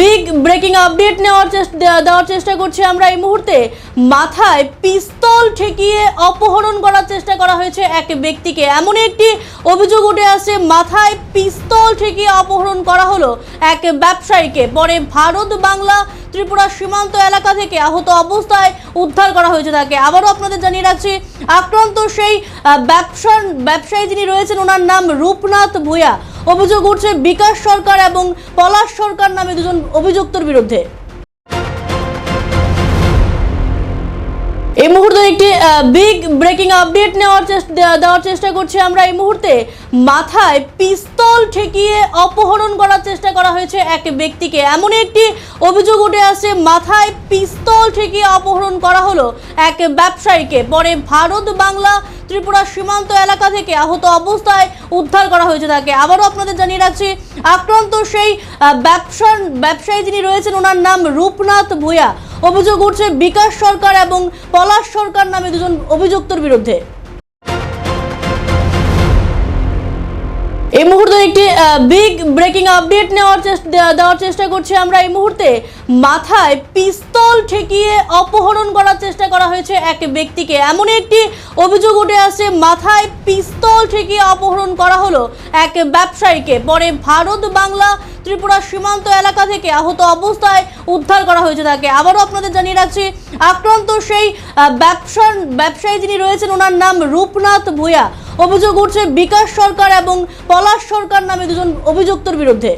Big breaking update নেওয়ার চেষ্টা দেওয়ার চেষ্টা করছি আমরা। এই মুহূর্তে মাথায় পিস্তল ঠেকিয়ে অপহরণ করার চেষ্টা করা হয়েছে এক ব্যক্তিকে। এমন একটি অভিযোগ উঠে আসছে, মাথায় পিস্তল ঠেকিয়ে অপহরণ করা হলো এক ব্যবসায়ীকে। পরে ভারত বাংলা ত্রিপুরা সীমান্ত এলাকা থেকে আহত অবস্থায় উদ্ধার করা হয়েছে তাকে। আবারও আপনাদের জানিয়ে রাখছি, আক্রান্ত সেই ব্যবসার ব্যবসায়ী যিনি রয়েছেন, ওনার নাম রূপনাথ ভূয়া অভিযোগ উঠছে বিকাশ সরকার এবং পলাশ সরকার নামে দুজন অভিযুক্তর বিরুদ্ধে। এই মুহূর্তে একটি বিগ ব্রেকিং আপডেট নেওয়ার চেষ্টা, দেওয়ার চেষ্টা করছি আমরা এই মুহূর্তে। মাথায় পিস্তল ঠেকিয়ে অপহরণ করার চেষ্টা করা হয়েছে এক ব্যক্তিকে। এমন একটি অভিযোগ উঠে আসছে, মাথায় পিস্তল ঠেকিয়ে অপহরণ করা হলো এক ব্যবসায়ীকে। পরে ভারত বাংলা ত্রিপুরা সীমান্ত এলাকা থেকে আহত অবস্থায় উদ্ধার করা হয়েছে তাকে। আবারও আপনাদের জানিয়ে রাখছি, আক্রান্ত সেই ব্যবসার ব্যবসায়ী যিনি রয়েছেন, ওনার নাম রূপনাথ ভূয়া অভিযোগ উঠছে, বিকাশ সরকার এবং পলাশ সরকার নামে দুজন অভিযুক্তর বিরুদ্ধে। বিগ ব্রেকিং আপডেট নেওয়ার দেওয়ার চেষ্টা করছি আমরা এই মুহূর্তে। মাথায় পিস্তল ঠেকিয়ে অপহরণ করার চেষ্টা করা হয়েছে এক ব্যক্তিকে। এমন একটি অভিযোগ উঠে আসছে, মাথায় পিস্তল ঠেকিয়ে অপহরণ করা হলো এক ব্যবসায়ীকে। পরে ভারত বাংলা ত্রিপুরা সীমান্ত এলাকা থেকে আহত অবস্থায় উদ্ধার করা হয়েছে তাকে। আবারও আপনাদের জানিয়ে রাখছি, আক্রান্ত সেই ব্যবসার ব্যবসায়ী যিনি রয়েছেন, ওনার নাম রূপনাথ ভূয়া অভিযোগ উঠছে বিকাশ সরকার এবং পলাশ সরকার নামে দুজন অভিযুক্তর বিরুদ্ধে।